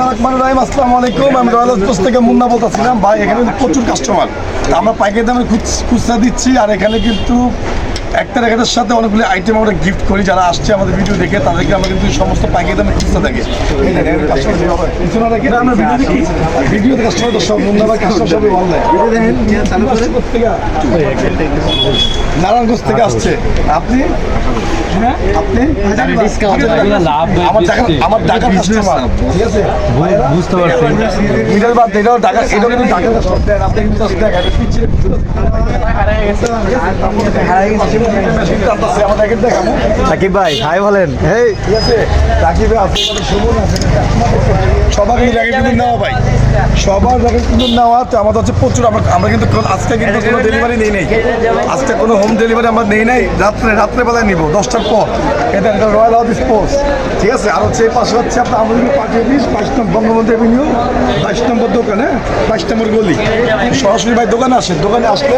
আলাইকুম। আমি থেকে মুন্না বলতেছিলাম, ভাই, এখানে প্রচুর কাস্টমার আমরা পাইকারি দামে খুচ- খুচরা দিচ্ছি, আর এখানে কিন্তু একটা রেখাটার সাথে অনেকগুলো আইটেম আমরা গিফট করি যারা আসছে আমাদের ভিডিও দেখে তাদেরকে আমরা কিন্তু সমস্ত পাইকারি দামে খুচরা থাকে। ভিডিওতে কাস্টমার সব ভাই কাস্টমার সবই অনলাইন নারায়ণগঞ্জ থেকে আসছে। আপনি? আপনি? আমার ঢাকা আমার ঢাকার কাস্টমার ঠিক আছে? বুঝতে পারছি। মিডল বাদ এটাও ঢাকা এটাও কিন্তু ঢাকার কাস্টমার আপনি কিন্তু সাকিব ভাই হাই বলেন। হেই ঠিক আছে? রাকিবে আছে সুমন আছে জ্যাকেট কিন্তু নেওয়া ভাই। সবার জ্যাকেট কিন্তু নেওয়া তো আমাদের হচ্ছে প্রচুর, আমরা কিন্তু আজকে কিন্তু কোনো ডেলিভারি নেই নেই। আজকে কোনো হোম ডেলিভারি আমরা নেই নাই, রাত্রে রাত্রেবেলায় নিব, দশটার পর। এটা একটা রয়্যাল হাউস স্পোর্টস ঠিক আছে? আর হচ্ছে পাশে হচ্ছে আপনার আমাদের পাঠিয়ে দিস, বাইশ নম্বর বঙ্গবন্ধু এভিনিউ বাইশ নম্বর দোকানে বাইশ নম্বর গলি। সরাসরি ভাই দোকানে আসে, দোকানে আসলে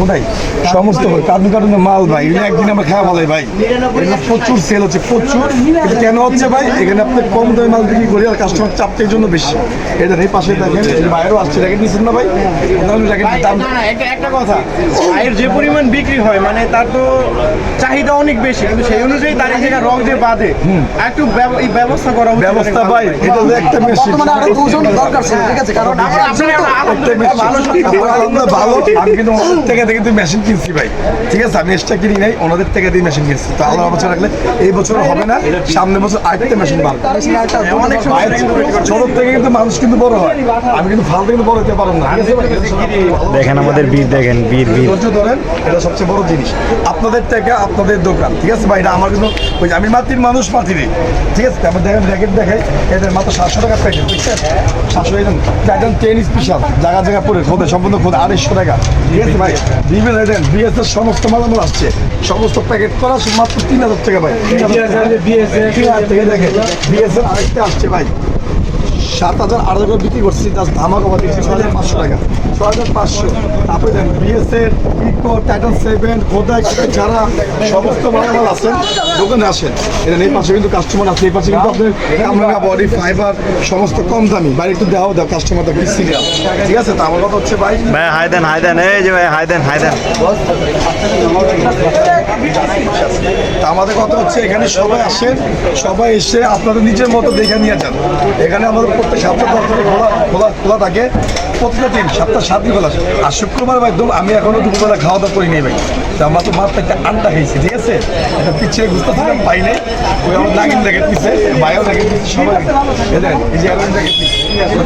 এটা সমস্ত কার্টুন কার্টুনের মাল ভাই একদিন আমরা খাওয়া বলাই ভাই। প্রচুর সেল হচ্ছে প্রচুর। এটা কেন হচ্ছে ভাই? এখানে আপনি কম দামে মাল বিক্রি করি আর কাস্টমার চাপটার জন্য বেশি। এটা এই পাশে দেখেন বাইরেও আসছে র্যাকেট নিচ্ছেন না ভাই? দাম একটা কথা। যে পরিমাণ বিক্রি হয় মানে তার তো চাহিদা অনেক বেশি কিন্তু সেই অনুযায়ী তার এই জায়গায় রং যে বাঁধে একটু ব্যবস্থা করা ব্যবস্থা ভাই এটা তো একটা মেশিন আমরা ভালো আমি কিন্তু থেকে থেকে মেশিন কিনছি ভাই। ঠিক আছে আমি এক্সট্রা কিনি নাই ওনাদের থেকে দিয়ে মেশিন কিনছি। তো আল্লাহ বছর রাখলে এই বছর হবে না। সামনে বছর আরেকটা মেশিন ছোট থেকে কিন্তু মানুষ কিন্তু বড় হয়। আমি কিন্তু কিন্তু বড় হতে পারব না। ঠিক আছে দেখেন আমাদের বীর দেখেন বীর বীর। ধৈর্য ধরেন এটা সবচেয়ে বড় জিনিস। আপনাদের টাকা আপনাদের দোকান ঠিক আছে? ভাই এটা আমার কিন্তু ওই আমি মাটির মানুষ ঠিক আছে? তারপর দেখেন র্যাকেট দেখাই। এদের মাত্র সাতশো টাকা প্যাকেট বুঝছেন? সাতশো একদম টাইটান টেন স্পেশাল জায়গা জায়গা পরে খোদে সম্পূর্ণ খোদে আড়াইশো টাকা। ঠিক আছে ভাই? বিভিন্ন সমস্ত মালামাল আসছে। সমস্ত প্যাকেট করা মাত্র তিন হাজার টাকা ভাই। বিএসএর থেকে দেখেন। আরেকটা আসছে ভাই। সাত হাজার আড়াই করে বিক্রি করছি জাস্ট ধামাকা বাদ দিচ্ছি। ছয় হাজার পাঁচশো টাকা। ছয় হাজার পাঁচশো। তারপরে দেন বিএসএর ইকো টাইটান সেভেন খোদা যারা সমস্ত মালামাল আছেন দোকানে আসেন। এটা এই পাশে কিন্তু কাস্টমার আছে এই পাশে কিন্তু আপনার কামরাঙ্গা বডি ফাইবার সমস্ত কম দামি। বাইরে একটু দেওয়া দাও কাস্টমার দেখি সিরিয়াল। ঠিক আছে? তো আমার কথা হচ্ছে ভাই। ভাই হাই দেন হাই দেন। এই যে ভাই হাই দেন হাই দেন। তা আমাদের কথা হচ্ছে এখানে সবাই আসেন সবাই এসে আপনাদের নিজের মতো দেখে নিয়ে যান। এখানে আমাদের প্রত্যেক সপ্তাহ খোলা খোলা খোলা থাকে। প্রত্যেক দিন, সপ্তাহ সাত দিন খোলা আর শুক্রবার ভাই আমি এখনও দুপুরবেলা খাওয়া দাওয়া করি নেই ভাই। তা আমরা তো মাত্র একটা আন্ডা খেয়েছি ঠিক আছে? একটা পিছিয়ে বুঝতে ছিলাম পাই নাই ওই আমার নাগিন দেখে পিছে ভাইও দেখে পিছে সবাই। এই যে আগুন দেখে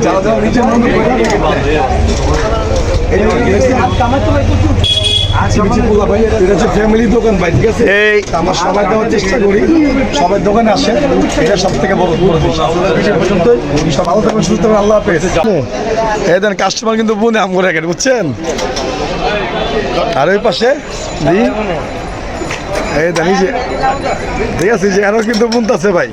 যারা যারা নিজের মতো করে এটা হচ্ছে ফ্যামিলি দোকান ভাই ঠিক আছে? আমরা সবাই দেওয়ার চেষ্টা করি। সবাই দোকানে আসে। এটা সব থেকে বড় বড় জিনিস আপনাদের বিশেষ পর্যন্ত সব ভালো থাকবেন সুস্থ থাকবেন আল্লাহ হাফেজ। এই দেন কাস্টমার কিন্তু বুনে আম করে বুঝছেন? আর ওই পাশে জি এই দেন যে ঠিক আছে যে আরও কিন্তু বুনতেছে ভাই।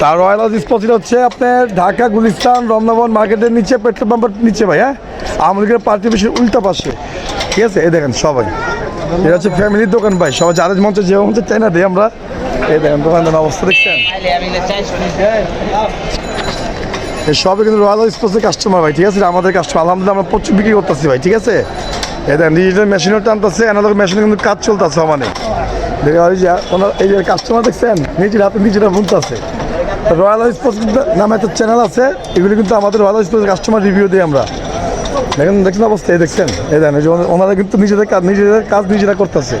তার রয়্যাল হাউস স্পট হচ্ছে আপনার ঢাকা গুলিস্তান রমনাবন মার্কেটের নিচে পেট্রোল পাম্পের নিচে ভাই হ্যাঁ? আমাদের পার্টি বেশির উল্টা পাশে। ঠিক আছে? এই দেখেন সবাই। এটা হচ্ছে ফ্যামিলির দোকান ভাই। সবাই যাদের মঞ্চে যে মঞ্চে চাই না দিই আমরা? এই দেখেন দোকানদার অবস্থা দেখছেন? সবই কিন্তু রয়্যাল স্পোর্টসের কাস্টমার ভাই, ঠিক আছে? আমাদের কাস্টমার আলহামদুলিল্লাহ, আমরা প্রচুর বিক্রি করতেছি ভাই, ঠিক আছে? এই দেখেন ডিজিটাল মেশিনও টানতেছে এনাদের মেশিনে কিন্তু কাজ চলতেছে মানে ওনার এই যে কাস্টমার দেখছেন? নিজের হাতে নিজেরা বুনতেছে রয়্যাল স্পোর্টস নামে একটা চ্যানেল আছে। এগুলি কিন্তু আমাদের রয়্যাল স্পোর্টস কাস্টমার রিভিউ দিই আমরা। দেখেন দেখছেন অবস্থা, এই দেখছেন? এই দেখেন ওনারা কিন্তু নিজেদের কাজ নিজেদের কাজ নিজেরা করতেছে।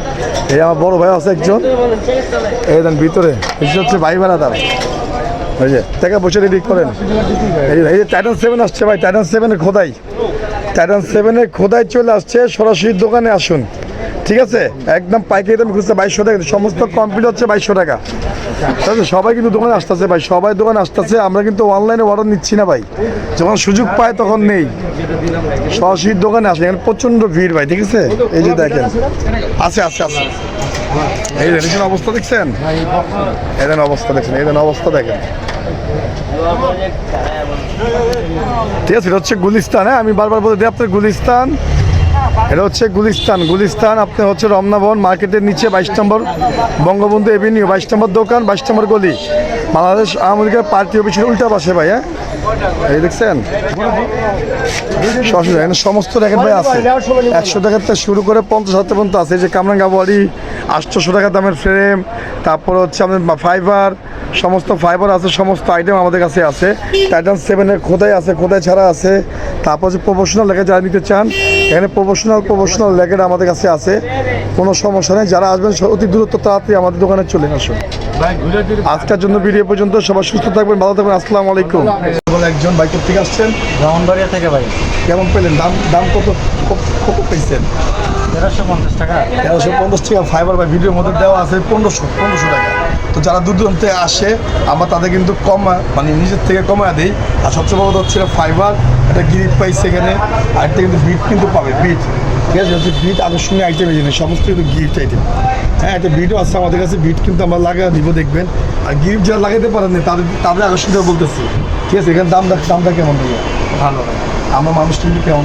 এই আমার বড় ভাই আছে একজন। এই দেন ভিতরে হচ্ছে ভাই ভাড়া তার। ওই যে, টাকা পয়সা রেডি করেন। এই যে টাইটান সেভেন আসছে ভাই টাইটান সেভেনের খোদাই। টাইটান সেভেনের খোদাই চলে আসছে, সরাসরি দোকানে আসুন। ঠিক আছে? একদম পাইকারি দাম খুঁজছে বাইশশো টাকা। সমস্ত কমপ্লিট হচ্ছে বাইশশো টাকা। ঠিক আছে? সবাই কিন্তু দোকানে আসতেছে ভাই, সবাই দোকানে আসতেছে। আমরা কিন্তু অনলাইনে অর্ডার নিচ্ছি না ভাই। যখন সুযোগ পায় তখন নেই। সরাসরি দোকানে আসে। এখানে প্রচণ্ড ভিড় ভাই, ঠিক আছে? এই যে দেখেন। আছে আছে আছে। এই দেখেন অবস্থা দেখছেন? এই দেন অবস্থা দেখছেন, এই দেন অবস্থা দেখেন। ঠিক আছে? এটা হচ্ছে গুলিস্তান হ্যাঁ? আমি বারবার বলে দিই, আপনার গুলিস্তান এটা হচ্ছে গুলিস্তান। গুলিস্তান আপনি হচ্ছে রমনা ভবন, মার্কেটের নিচে বাইশ নম্বর বঙ্গবন্ধু এভিনিউ, বাইশ নম্বর দোকান, বাইশ নম্বর গলি। বাংলাদেশ আওয়ামী লীগের পার্টি অফিসের উল্টা পাশে ভাই হ্যাঁ? এই দেখছেন? সমস্ত র্যাকেট ভাই আছে। একশো টাকার থেকে শুরু করে পঞ্চাশ হাজার পর্যন্ত আছে। যে কামরাঙ্গা বডি, আটশোশো টাকা দামের ফ্রেম তারপর হচ্ছে আমাদের ফাইবার সমস্ত ফাইবার আছে, সমস্ত আইটেম আমাদের কাছে আছে। টাইটান সেভেনের খোদাই আছে, খোদাই ছাড়া আছে। তারপর হচ্ছে প্রফেশনাল লেখা যারা নিতে চান এখানে প্রফেশনাল প্রফেশনাল লেগেট আমাদের কাছে আছে। কোনো সমস্যা নেই। যারা আসবেন অতি দূরত্ব তাড়াতাড়ি আমাদের দোকানে চলে আসুন। আজকের জন্য ভিডিও পর্যন্ত সবাই সুস্থ থাকবেন ভালো থাকবেন। আসসালামু আলাইকুম। একজন বাইক থেকে আসছেন? ব্রাহ্মণবাড়িয়া থেকে ভাই। কেমন পেলেন? দাম দাম কত কত- পেয়েছেন? তেরোশো পঞ্চাশ টাকা। তেরোশো পঞ্চাশ টাকা ফাইবার বা ভিডিওর মধ্যে দেওয়া আছে পনেরোশো পনেরোশো টাকা। তো যারা দূর দূরান্তে আসে আমরা তাদের কিন্তু কম মানে নিজের থেকে কমায় দিই। আর সবচেয়ে বড় কথা হচ্ছে ফাইবার একটা গ্রিপ পাইছে এখানে আরেকটা কিন্তু বিট কিন্তু পাবে বিট ঠিক আছে? হচ্ছে বিট আকর্ষণীয় আইটেম এই জিনিস সমস্ত কিন্তু গিফট আইটেম হ্যাঁ একটা বিটও আছে আমাদের কাছে বিট কিন্তু আমরা লাগা দিব দেখবেন। আর গিফট যারা লাগাতে পারেন না তাদের তাদের আকর্ষণীয় বলতেছি। ঠিক আছে? এখানে দাম দামটা কেমন ভাইয়া? ভালো। আমরা মানুষ কিন্তু কেমন?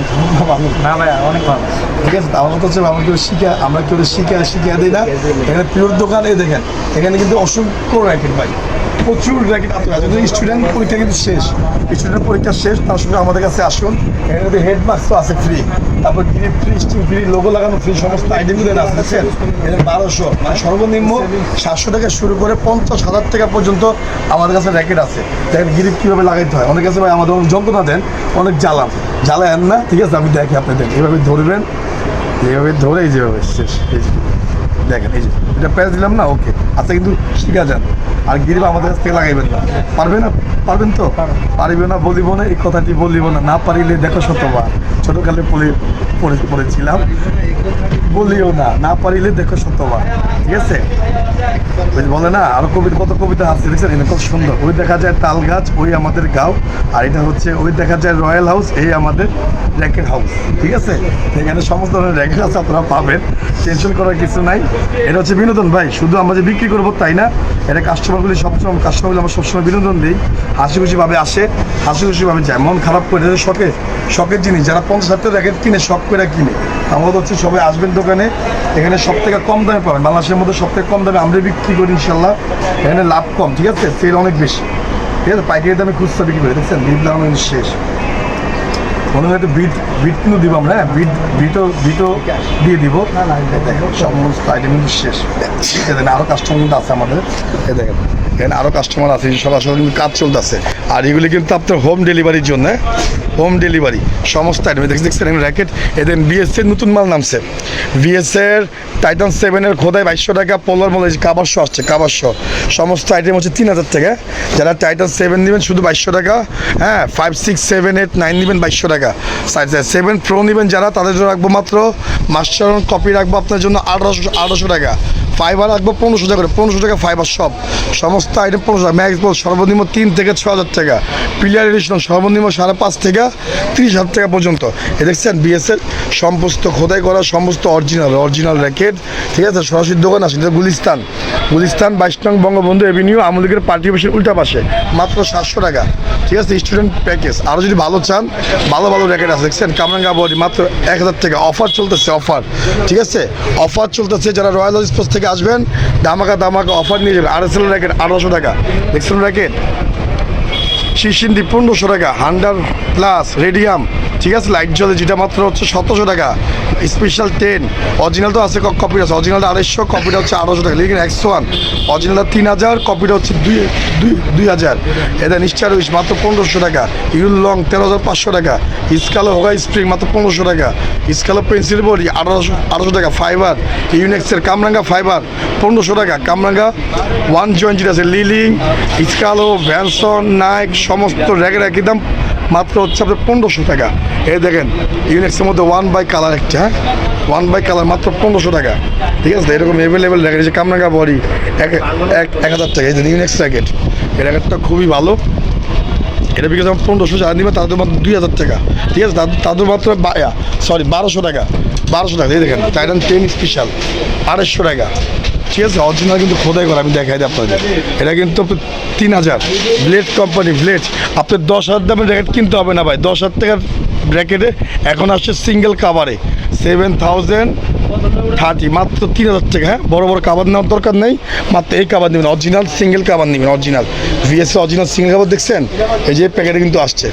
ভালো। না ভাই অনেক ভালো। ঠিক আছে? আমার কথা হচ্ছে আমরা কেউ শিখা আমরা কেউ শিখা শিখা দিই না। এখানে পিওর দোকান এই দেখেন এখানে কিন্তু অসংখ্য র্যাকেট ভাই। প্রচুর র্যাকেট আপনার আছে স্টুডেন্ট পরীক্ষা কিন্তু শেষ। স্টুডেন্ট পরীক্ষা শেষ, তার সঙ্গে আমাদের কাছে আসুন। এখানে হেড মাস্কও আছে ফ্রি তারপর grip free string free logo লাগানো ফ্রি সমস্ত আইটেমগুলো আছে দেখছেন এখানে বারোশো। মানে সর্বনিম্ন সাতশো টাকা শুরু করে পঞ্চাশ হাজার টাকা পর্যন্ত আমাদের কাছে র্যাকেট আছে। দেখেন গ্রিপ কীভাবে লাগাইতে হয়। অনেক কাছে ভাই, আমাদের অনেক যন্ত্রণা দেন, অনেক জ্বালান। জ্বালায়েন না, ঠিক আছে? আমি দেখি আপনি আপনাদের এভাবে ধরবেন, এইভাবে ধরে এই যেভাবে শেষ। এই যে দেখেন, এই যে। এটা প্যাচ দিলাম না? ওকে আচ্ছা কিন্তু শিখা যান আর গিরিব আমাদের কাছ থেকে লাগাইবেন না। পারবে না পারবেন তো? পারিবে। না বলিব না এই কথাটি বলিব না। না পারিলে দেখো শতবার ছোটকালে পড়ে পড়ে, পড়েছিলাম। বলিও না না পারিলে দেখো শতবার ঠিক আছে? বলে না, আরও কবিতা কত কবিতা আছে, দেখছেন? এটা কত সুন্দর। ওই দেখা যায় তাল গাছ, ওই আমাদের গাঁও, আর এটা হচ্ছে, ওই দেখা যায় রয়্যাল হাউস, এই আমাদের র্যাকেট হাউস, ঠিক আছে? এখানে সমস্ত ধরনের র্যাকেট আছে আপনারা পাবেন, টেনশন করার কিছু নাই। এটা হচ্ছে বিনোদন ভাই, শুধু আমরা যে বিক্রি করব তাই না, এটা কাস্টমারগুলি সবসময়, কাস্টমারগুলি আমরা সবসময় বিনোদন দিই। হাসি খুশিভাবে আসে, হাসি খুশিভাবে যায়, মন খারাপ করে শখে শখের জিনিস। যারা হাজার র্যাকেট কিনে, শখ করে কিনে। আমাদের হচ্ছে সবাই আসবেন দোকানে, এখানে সব থেকে কম দামে পাবেন। বাংলাদেশের মধ্যে সব থেকে কম দামে আমরা বিক্রি করি ইনশাল্লাহ এখানে লাভ কম, ঠিক আছে? সেল অনেক বেশি। ঠিক আছে? পাইকারি দামে খুচরা বিক্রি করি, দেখছেন? দাম শেষ। মনে হয় বিট বিট দিব আমরা হ্যাঁ? বিট বিটও বিটও দিয়ে দিব। সমস্ত আইটেম কিন্তু শেষ। আরও কাস্টমার আছে আমাদের। এ দেখেন আরও কাস্টমার আছে সরাসরি কিন্তু কাজ চলতেছে। আর এগুলি কিন্তু আপনার হোম ডেলিভারির জন্য হোম ডেলিভারি সমস্ত আইটেম দেখছেন দেখছেন এখানে র্যাকেট এদের বিএস এর নতুন মাল নামছে। বিএস এর টাইটান সেভেনের খোদায় বাইশশো টাকা পোলার মল কাবার শো আসছে কাবার শো সমস্ত আইটেম হচ্ছে তিন হাজার টাকা। যারা টাইটান সেভেন নেবেন, শুধু বাইশশো টাকা হ্যাঁ? Five six seven eight nine নেবেন, বাইশশো টাকা। সেভেন প্রো নেবেন যারা, তাদের জন্য রাখব মাত্র মাস্টার কপি রাখব আপনার জন্য আঠারোশো আঠারোশো টাকা। ফাইবার রাখব পনেরোশো টাকা করে, পনেরোশো টাকা ফাইবার সব। সমস্ত আইটেম পনেরোশো টাকা ম্যাক্স বল সর্বনিম্ন তিন থেকে ছ হাজার টাকা। প্লেয়ার এডিশন সর্বনিম্ন সাড়ে পাঁচ থেকে তিরিশ হাজার টাকা পর্যন্ত। এ দেখছেন বিএসএর সমস্ত খোদাই করা, সমস্ত অরিজিনাল অরিজিনাল র্যাকেট ঠিক আছে? সরাসরি দোকান আছে এটা গুলিস্তান। গুলিস্তান, বাইশ নং বঙ্গবন্ধু এভিনিউ আমলিগের পার্টি অফিসের উল্টা পাশে, মাত্র সাতশো টাকা। ঠিক আছে? স্টুডেন্ট প্যাকেজ আরও যদি ভালো চান, ভালো ভালো র্যাকেট আছে। দেখছেন? কামরাঙ্গা বডি মাত্র এক হাজার টাকা। অফার চলতেছে অফার ঠিক আছে? অফার চলতেছে যারা রয়্যাল স্পোর্টস থেকে আসবেন দামাকা দামাকা অফার নিয়ে যাবেন। আর এস র্যাকেট আঠারোশো টাকা। দেখছেন র্যাকেট শিশিন্দি পনেরোশো টাকা হান্ডার প্লাস রেডিয়াম ঠিক আছে লাইট জ্বলে, যেটা মাত্র হচ্ছে সতেরোশো টাকা। স্পেশাল টেন অরিজিনাল তো আছে কপিটা আছে। অরিজিনালটা আড়াইশো কপিটা হচ্ছে আড়াইশো টাকা। লিখেন একশো ওয়ান অরিজিনালটা তিন হাজার কপিটা হচ্ছে দুই দুই দুই হাজার। এটা নিশ্চয় রয়েছে, মাত্র পনেরোশো টাকা। ইউল লং তেরো হাজার পাঁচশো টাকা। স্কালো হোগা স্প্রিং মাত্র পনেরোশো টাকা। স্কালো পেন্সিল বডি আঠারোশো আঠারোশো টাকা ফাইবার ইউনেক্সের কামরাঙ্গা ফাইবার পনেরোশো টাকা। কামরাঙ্গা ওয়ান জয়েন্ট আছে লিলিং স্কালো ভ্যানসন নাইক সমস্ত র্যাকের একই দাম। মাত্র হচ্ছে আপনার পনেরোশো টাকা। এই দেখেন ইউনেক্সের মধ্যে ওয়ান বাই কালার একটা ওয়ান বাই কালার মাত্র পনেরোশো টাকা। ঠিক আছে? এরকম অ্যাভেলেবেল র্যাকেট যে কামরাঙ্গা বডি, এক এক হাজার টাকা। এই যে ইউনেক্স র্যাকেট এই র্যাকেটটা খুবই ভালো। এটা বিকজ আমার পনেরোশো যারা নিবে, তাদের মাত্র দুই হাজার টাকা। ঠিক আছে? তাদের তাদের মাত্র সরি বারোশো টাকা। বারোশো টাকা। এই দেখেন টাইটান টেন স্পেশাল আড়াইশো টাকা। ঠিক আছে অরিজিনাল কিন্তু খোদাই করা, আমি দেখাই দিই আপনাদের। এটা কিন্তু তিন হাজার। ব্লেড কোম্পানি ব্লেড আপনার দশ হাজার দামের র্যাকেট কিনতে হবে না ভাই। দশ হাজার টাকার ব্র্যাকেটে এখন আসছে সিঙ্গেল কাভারে সেভেন থাউজেন্ড থার্টি মাত্র তিন হাজার টাকা হ্যাঁ? বড় বড় কাবার নেওয়ার দরকার নেই। মাত্র এই কাবার নেবেন অরিজিনাল সিঙ্গেল কাবার নেবেন অরিজিনাল ভিএসএ অরিজিনাল সিঙ্গেল কাবার দেখছেন? এই যে প্যাকেটে কিন্তু আসছে।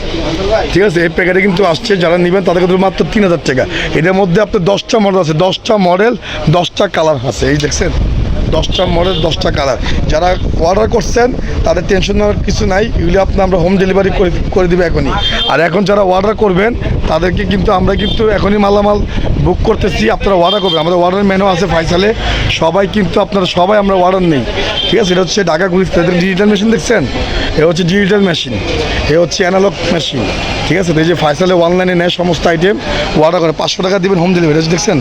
ঠিক আছে, এই প্যাকেটে কিন্তু আসছে, যারা নেবেন তাদের কিন্তু মাত্র তিন হাজার টাকা। এটার মধ্যে আপনার দশটা মডেল আছে। দশটা মডেল দশটা কালার আছে। এই দেখছেন? দশটা মডেল, দশটা কালার। যারা অর্ডার করছেন, তাদের টেনশন নেওয়ার কিছু নাই। এগুলি আপনার আমরা হোম ডেলিভারি করে করে দেবো এখনই। আর এখন যারা অর্ডার করবেন, তাদেরকে কিন্তু আমরা কিন্তু এখনই মালামাল বুক করতেছি। আপনারা অর্ডার করবেন। আমাদের অর্ডার মেনু আছে ফাইসালে। সবাই কিন্তু আপনারা, সবাই আমরা অর্ডার নেই। ঠিক আছে? এটা হচ্ছে ঢাকা গুলিস ডিজিটাল মেশিন দেখছেন? এ হচ্ছে ডিজিটাল মেশিন এ হচ্ছে অ্যানালগ মেশিন ঠিক আছে? এই যে ফাইসালে অনলাইনে নেয় সমস্ত আইটেম অর্ডার করে। পাঁচশো টাকা দিবেন হোম ডেলিভারি দেখছেন?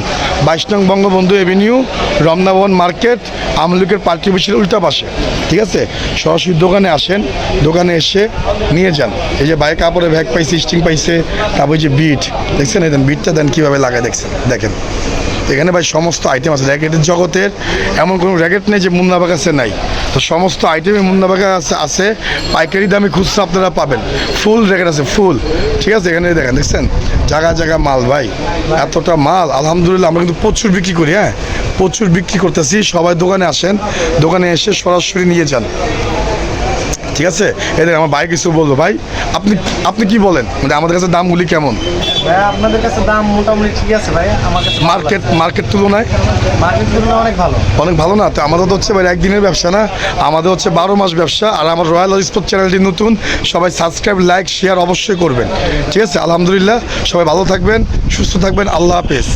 বাইশ নং বঙ্গবন্ধু এভিনিউ রমনা ভবন মার্কেট আমলুকের পার্টি অফিসের উল্টা পাশে, ঠিক আছে? সরাসরি দোকানে আসেন, দোকানে এসে নিয়ে যান। এই যে বাইক কাপড়ে ব্যাগ পাইছে স্টিং পাইছে, তারপর যে বিট দেখছেন? এই দেন বিটটা দেন, কীভাবে লাগায় দেখছেন? দেখেন। এখানে ভাই সমস্ত আইটেম আছে। র্যাকেটের জগতের এমন কোনো র্যাকেট নেই যে মুন্নাবা কাছে নাই। তো সমস্ত আইটেমই মুন্না বাগান আছে পাইকারি দামে খুচরা আপনারা পাবেন। ফুল রেখে আছে ফুল ঠিক আছে, এখানে দেখেন, দেখছেন? জায়গা জায়গা মাল, ভাই। এতটা মাল, আলহামদুলিল্লাহ, আমরা কিন্তু প্রচুর বিক্রি করি হ্যাঁ? প্রচুর বিক্রি করতেছি। সবাই দোকানে আসেন, দোকানে এসে সরাসরি নিয়ে যান। ঠিক আছে? এদের আমার ভাই কিছু বলব ভাই আপনি আপনি কি বলেন? মানে আমাদের কাছে দামগুলি কেমন? আপনাদের কাছে দাম মোটামুটি ঠিক আছে ভাই। আমার কাছে মার্কেট মার্কেট তুলনায়? মার্কেট তুলনায় অনেক ভালো। অনেক ভালো না? তো আমাদের তো হচ্ছে ভাই একদিনের ব্যবসা না? আমাদের হচ্ছে বারো মাস ব্যবসা আর আমার রয়্যাল স্পোর্ট চ্যানেলটি নতুন। সবাই সাবস্ক্রাইব লাইক শেয়ার অবশ্যই করবেন। ঠিক আছে? আলহামদুলিল্লাহ। সবাই ভালো থাকবেন সুস্থ থাকবেন। আল্লাহ হাফেজ।